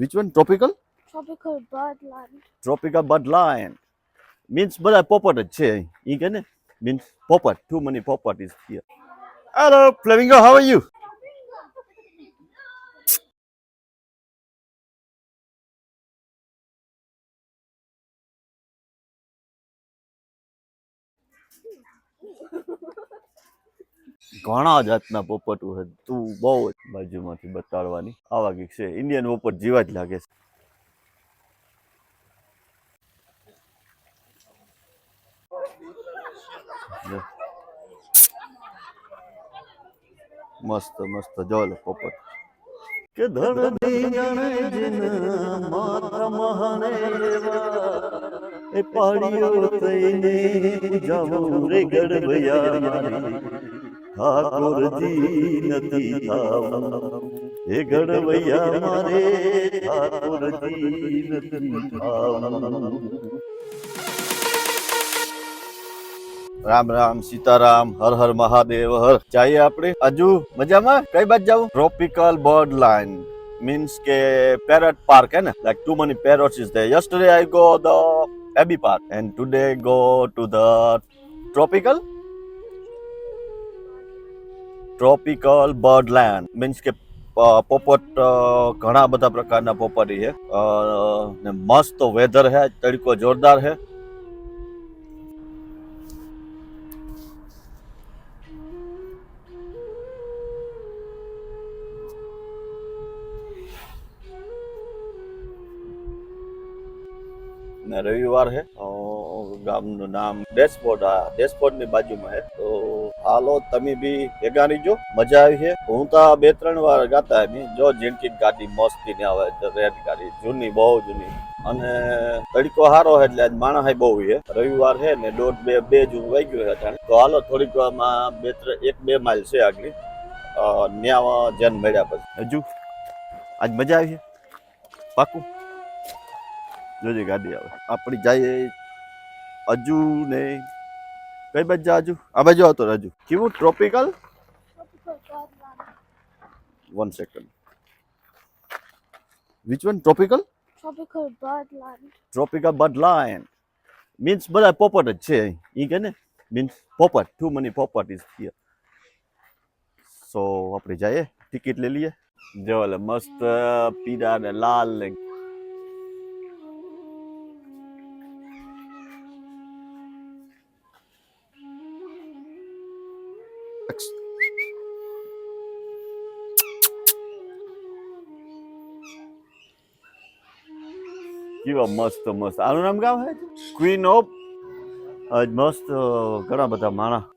Which one tropical Tropical birdland. Tropical birdland means બધા પોપટ જ છે અહીં. ઈ કે ને મીન્સ પોપટ ટુ મની પોપટ is here hello flamingo how are you ઘણા જાતના પોપટું છે. તું બહુ બાજુમાંથી બતાડવાની. આવા કંઈક છે. ઇન્ડિયન પોપટ જીવા જ લાગે છે. મસ્ત મસ્ત. જો પોપટ. કે ધરતી જાણે જીન રે ગડબયા ઠાકોરજી નથી થાવું હે ગડવૈયા મારે ઠાકોરજી નથી થાવું રામ રામ સીતારામ હર હર મહાદેવ હર જઈએ આપણે હજુ મજામાં કઈ બાજુ જાવું ટ્રોપિકલ બર્ડ લાઇન મીન્સ કે પેરટ પાર્ક હે ને like too many parrots is there. Yesterday i go the abbey park and today go to the tropical tropical birdland means કે અ, પોપટ અ, ઘણા બધા પ્રકારના પોપટી છે. અ, ને મસ્ત વેધર છે તડકો જોરદાર છે. ને રવિવાર છે. અ, ગામનું નામ ડેશબોર્ડ આ ડેશબોર્ડની બાજુમાં છે. તો હાલો, તમે બી ભેગા રહીજો. મજા આવી છે. હું તો બે ત્રણ વાર ગાતા એમ જો જિંદગી ગાડી મસ્તી ને આવે રેડ ગાડી. જૂની, બહુ જૂની. અને તડકો છે એટલે આજ માણસ બહુ છે. રવિવાર છે ને દોઢ બે બે જ વાઈ ગયું અટાણે તો હાલો, થોડીક વારમાં બે ત્રણ, એક બે માઇલ છે આગળ. ન્યા જન મળ્યા પછી. હજુ? આજ મજા આવી છે? પાકું? જોજે ગાડી આવે. આપણી જાય હજુ ને કઈ બાજુ જા હજુ આ બાજુ આવતો રહે હજુ કેવું tropical Tropical? Birdland. One second which one tropical Tropical birdland. Tropical birdland means બધા પોપટ જ છે અહીં. ઈ કે ને મીન્સ પોપટ ટુ મની પોપટ ઇઝ હિયર સો આપણે જઈએ ટિકિટ લઈ લઈએ જો એટલે મસ્ત પીળા ને લાલ ને કેવા મસ્ત મસ્ત. આનું નામ ગામ હે? ક્વીન ઓફ મસ્ત ઘણા બધા માણા.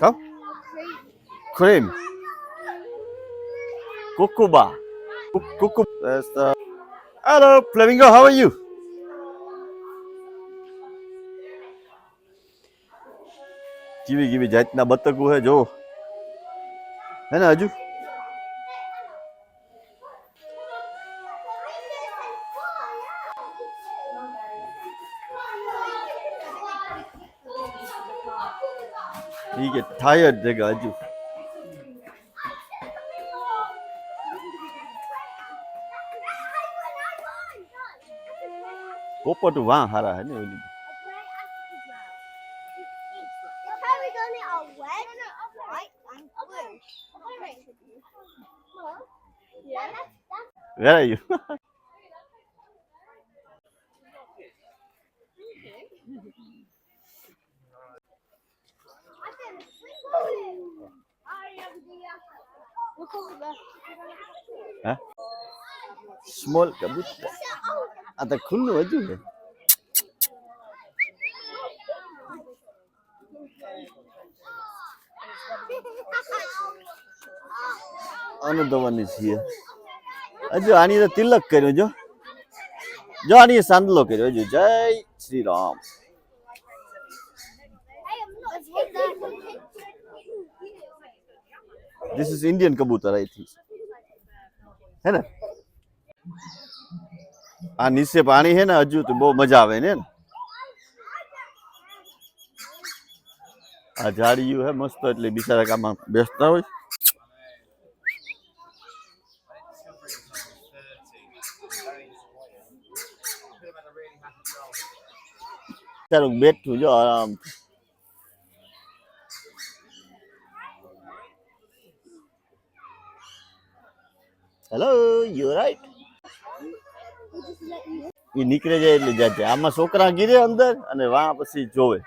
કામ Cucuba. કુકુબા the. Hello Flamingo. How are you કેવી કેવી જાતના બતકો છે જો હે ને, હજુ ઈ કે થાય જ છે કે હજુ પોપટ વાં હારા હે ને ઓલી Your fairies only are red, હે? સ્મોલ કબૂતર આ તો ખુલ્લું હજુ ને અનુદવાની છીએ. હજુ આની તો તિલક કર્યો જો. જો આની સાંદલો કર્યો. હજુ Jai Shri Ram. This is Indian कबूतर आई थी है ना આ નીચે પાણી છે ને હજુ તો બહુ મજા આવે ને આ ઝાડિયું હે મસ્ત એટલે બિચારા કામાં બેસતા હોય તારું બેઠું જો આરામ હેલો યુ રાઈટ એ નીકળે જાય એટલે જાજે આમાં છોકરા ગીરે અંદર અને વા પછી જોવે.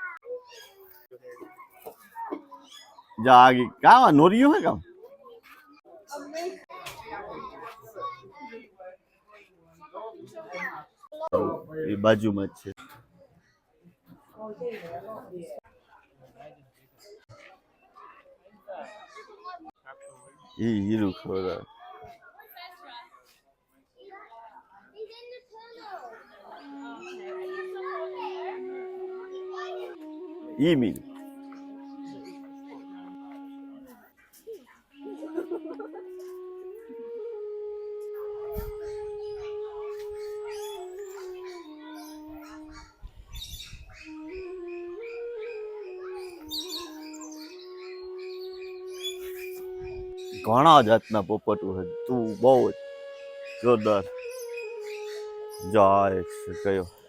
જા આગી. કામ નોરિયું હે કામ એ બાજુમાં જ છે. એ હીરું ખોરા મીલ ઘણા જાતના પોપટો છે. તું બહુ જ જોરદાર. જાય કયો.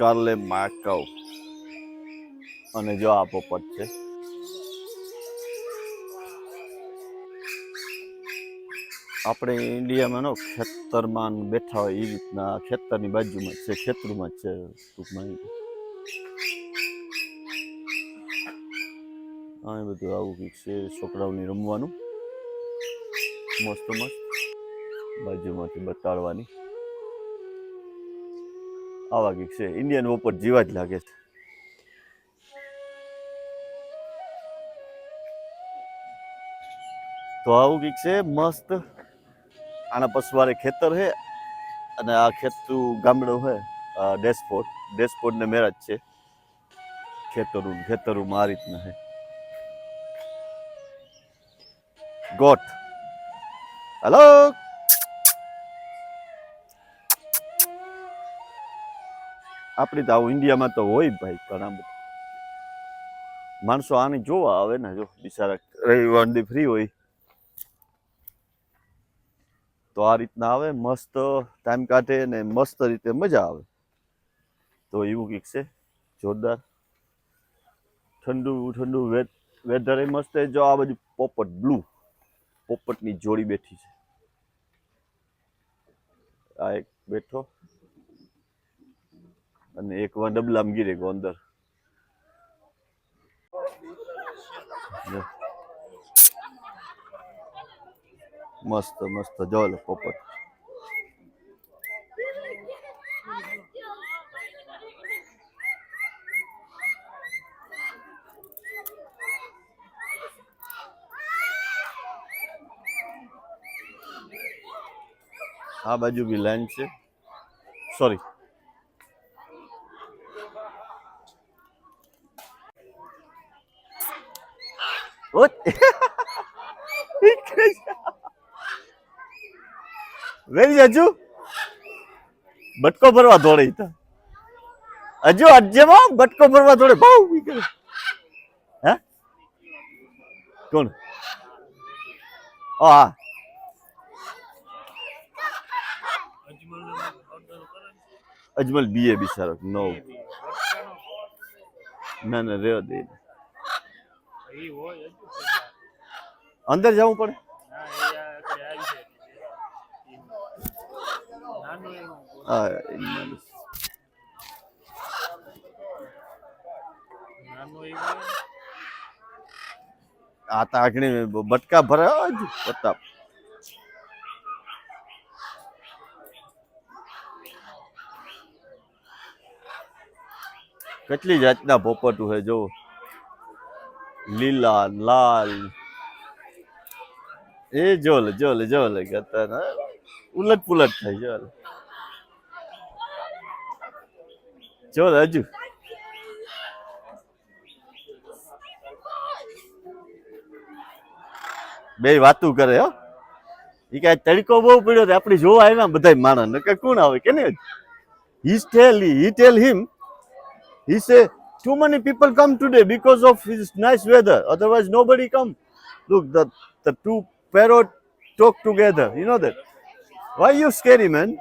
સ્કાર્લે માકવ અને જો આ પોપટ છે. આપણે ઇન્ડિયામાં નો ખેતરમાં બેઠા હોય એ રીતના ખેતરની બાજુમાં જ છે, ખેતરમાં જ છે ટૂંકમાં. આ બધું આવું કંઈક છે, છોકરાઓની રમવાનું. મસ્ત મસ્ત. બાજુમાંથી બતાડવાની. આવા કંઈક છે. ઇન્ડિયન પોપટ જેવા જ લાગે છે. તો આવું કંઈક છે, મસ્ત. આના પસવારે ખેતર છે અને આ ખેતું ગામડું છે ડેશપોર્ટ ડેશપોર્ટ ને મેરાજ છે. ખેતરું ખેતરું આ રીતના છે. ગોટ હેલો આપણી તો આવું ઇન્ડિયામાં તો હોય ભાઈ ઘણા બધા. માણસો આને જોવા આવે ને જો, બિચારા રવિવાર દી ફ્રી હોય. તો આ રીતના આવે, મસ્ત ટાઈમ કાઢે ને મસ્ત રીતે મજા આવે. તો એવું કંઈક છે, જોરદાર. ઠંડુ ઠંડુ વેધર એ મસ્ત. જો આ બાજુ પોપટ બ્લુ પોપટની જોડી બેઠી છે. આ એક બેઠો. અને એક વા ડબલામાં ગીરે ગયો અંદર. મસ્ત મસ્ત જોલ પોપટ. આ બાજુ બી લાઈન છે. સોરી વેરી હજુ બટકો ભરવા દોડે તો. હજુ અજ્જેમાં બટકો ભરવા દોડે. ઈ હે? કોણ? ઓ હા. અજમલ બીએ બિચારો નો ના ના, રેવા દે. અંદર જવું પડે? આ તો આગળ બટકા ભરાય જ પ્રતાપ કેટલી જાતના પોપટું છે જો લીલા, લાલ. એ જો લે જો લે જો લે ગતા ઉલટ પુલટ થાય જો જો હજુ. બે વાતું કરે, હો. એ કાંઈ તડકો બહુ પડ્યો તો આપણે જોવા આવ્યા બધા માણસ. કે કોણ આવે? કે ને he tell he tell him. he say too many people come today because of his nice weather. Otherwise nobody come. Look the the two parrot talk together. You know that. Why you scary man?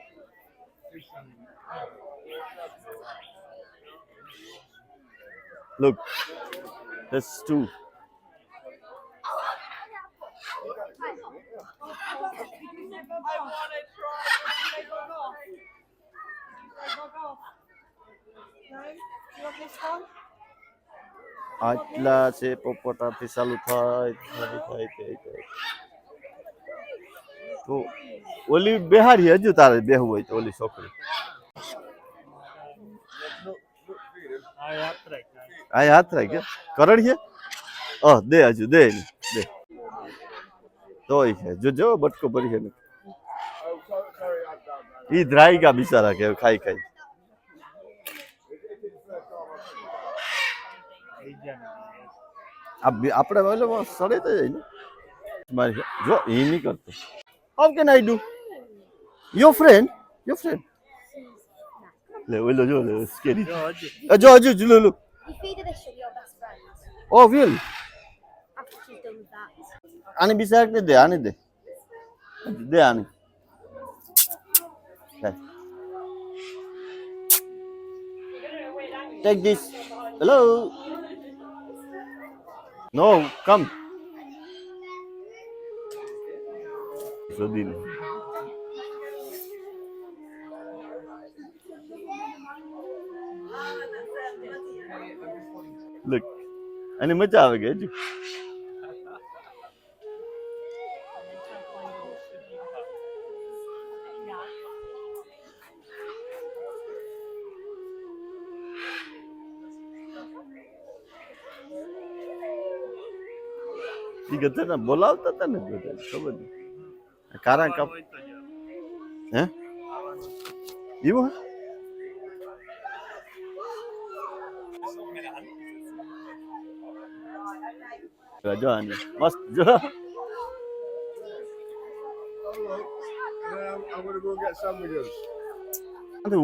Look that's two આટલા છે પોપટાથી ચાલુ થાય થાય થાય. તો ઓલી બેહારી હજુ તારે બેહવું હોય તો ઓલી છોકરી. આ હાથ રાખ કે કરડ છે? અ દે હજુ દે દે. તોય છે જો જો બટકો ભરી છે. ને ઈ ધ્રાઈ ગયા બિચારા કે ખાઈ ખાઈ આ બે- આપણે ઓલો સડે તો જાય ને મારી જો એ નહીં કરતો how can I do your friend your friend લે ઓલો જો લે સ્કેરી જો હજુ જો લો You feed this to your best friend oh will after she's done with that. આની બિચાર ને દે આની દે દે આની Take this. Hello. No, come. શોધીને Look. અને મજા આવે કે હજુ ઈ ગધેડા બોલાવતા હતા ને બધા ખબર નહીં. કારા કાપ હે? એવું? જો આને. મસ્ત જો.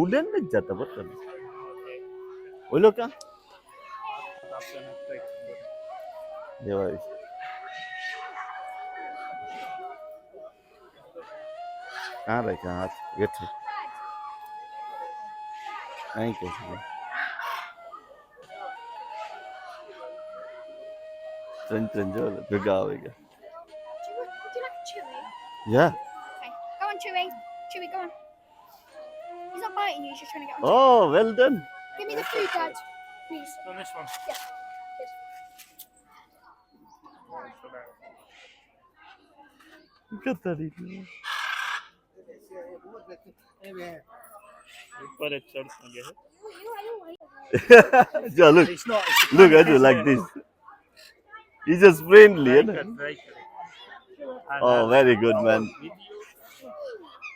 ઉડે ને જ જતા પતંગ ઓલો ક્યાં? Ah, like that. Get it. Thank you. Neredeyken hadi götür. En kötü. Trench trench öyle. Gaga avega. Yeah. Okay. Go on, Chewy. Chewy, go on. He's not biting you, he's just trying to get on. Oh, well done. Give me the food, Dad. Please. On this one? Yeah. Look at that. જ ચડશું જે જો look It's not. It's look at you like this he's just friendly you know? oh very good man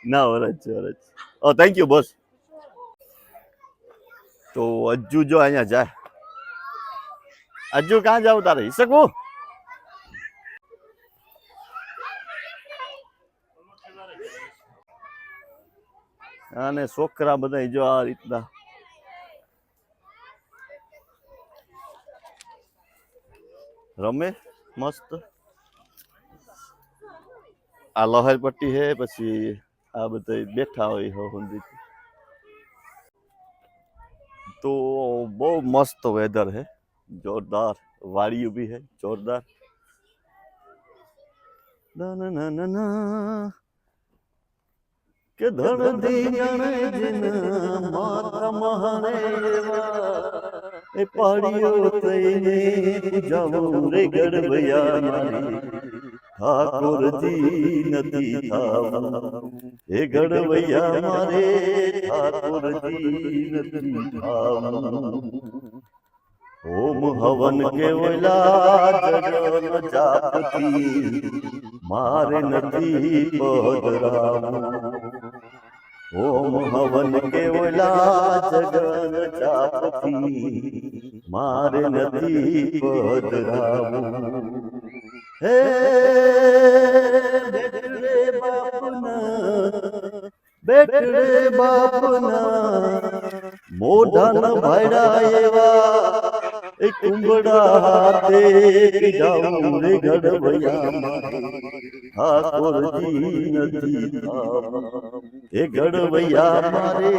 ના વરજ છે વરજ ઓ thank you boss તો અજ્જુ જો અહીંયા જાય અજ્જુ ક્યાં જાવ તારે હી અને છોકરા બધા જો આ રીતના. રમે મસ્ત. આ લહેર પટ્ટી હે પછી આ બધા બેઠા હોય હો તો બહુ મસ્ત વેધર હે જોરદાર વાડીયું બી હે જોરદાર. ના ના ના ના. કે ધરતી જાણે જીન માત્ર મહાને એ પાડીઓ થઈને પૂજાવું રે ગડબયા મારી ઠાકોરજી નથી થાવું. હે ગડવૈયા મારે ઠાકોરજી નથી થાવું. ઓમ હવન કેવલા જગન જાપતી, મારે નથી પધરાવું. ઓમ હવન કેવલા જગન ચાપતી મારે બેટરે બાપના બેટરે બાપના મોઢાના એવા એ કુંભડા હાથે જાઉં રે ગડવૈયા ઠાકોરજી નથી એ ગડવૈયા મારે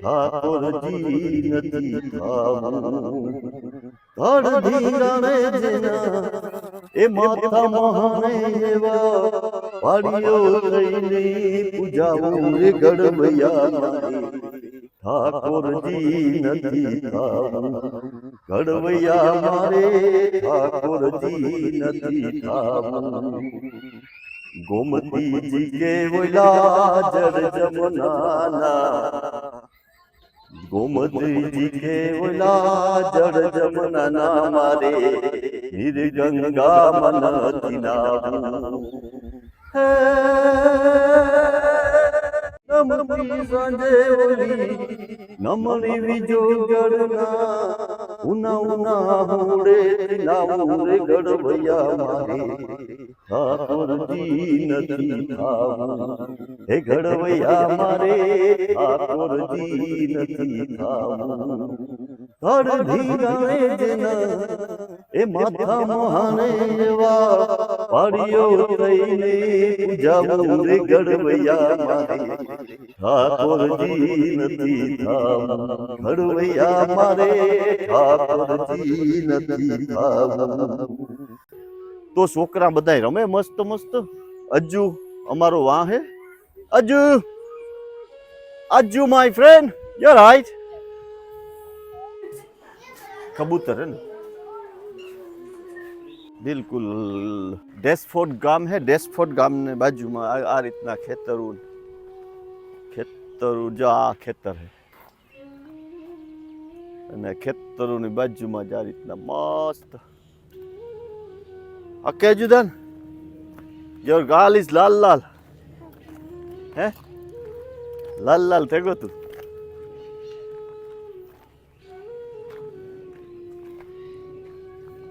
ઠાકોરજી નથી થાવું. ધડ ધીરાણે જેના એ માથા મહાને ઠાકોરજી નથી થાવું. ઘડવૈયા મારે ઠાકોરજી નથી થાવું ગોમતીજી કે ઓલા જમનાના ગોમતીજી કે ઓલા જળ જમનાના મારે નિર્ગંગા મનથી નાવું હે નમતી સાંજે ઓલી ગળના ઉના ઉના હુડે નાવું રે ગડવૈયા મારે ઠાકોરજી નથી થાવું હે ગડવૈયા મારે ઠાકોરજી નથી થાવું ધડ ધીરાણે જેના, એ માથા મહાને એવા પાડીઓ થઈને પૂજાવું રે ગડવૈયા મારે. ઠાકોરજી નથી થાવું ગડવૈયા મારે ઠાકોરજી નથી થાવું તો છોકરા બધાય રમે મસ્ત મસ્ત. અજ્જુ અમારો વાહ હે. Ajju Ajju my friend you right કબૂતર હે ને? બિલકુલ. ડેસફોર્ડ ગામ હે ડેસફોર્ડ ગામને બાજુમાં આ આ રીતના ખેતરું ખેતરું, જો આ ખેતર હે. અને ખેતરોની બાજુમાં જ આ રીતના મસ્ત. અકે જુદન યોર ગાલ ઇઝ લાલ લાલ. હે? લાલ લાલ થઈ ગયો તું.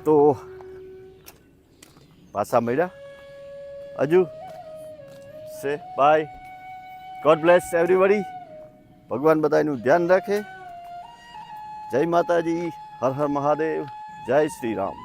તો પાછા મળ્યા. હજુ. સે બાય. ગોડ બ્લેસ એવરીબડી ભગવાન બધાનું ધ્યાન રાખે. જય માતાજી, હર હર મહાદેવ, જય શ્રી રામ.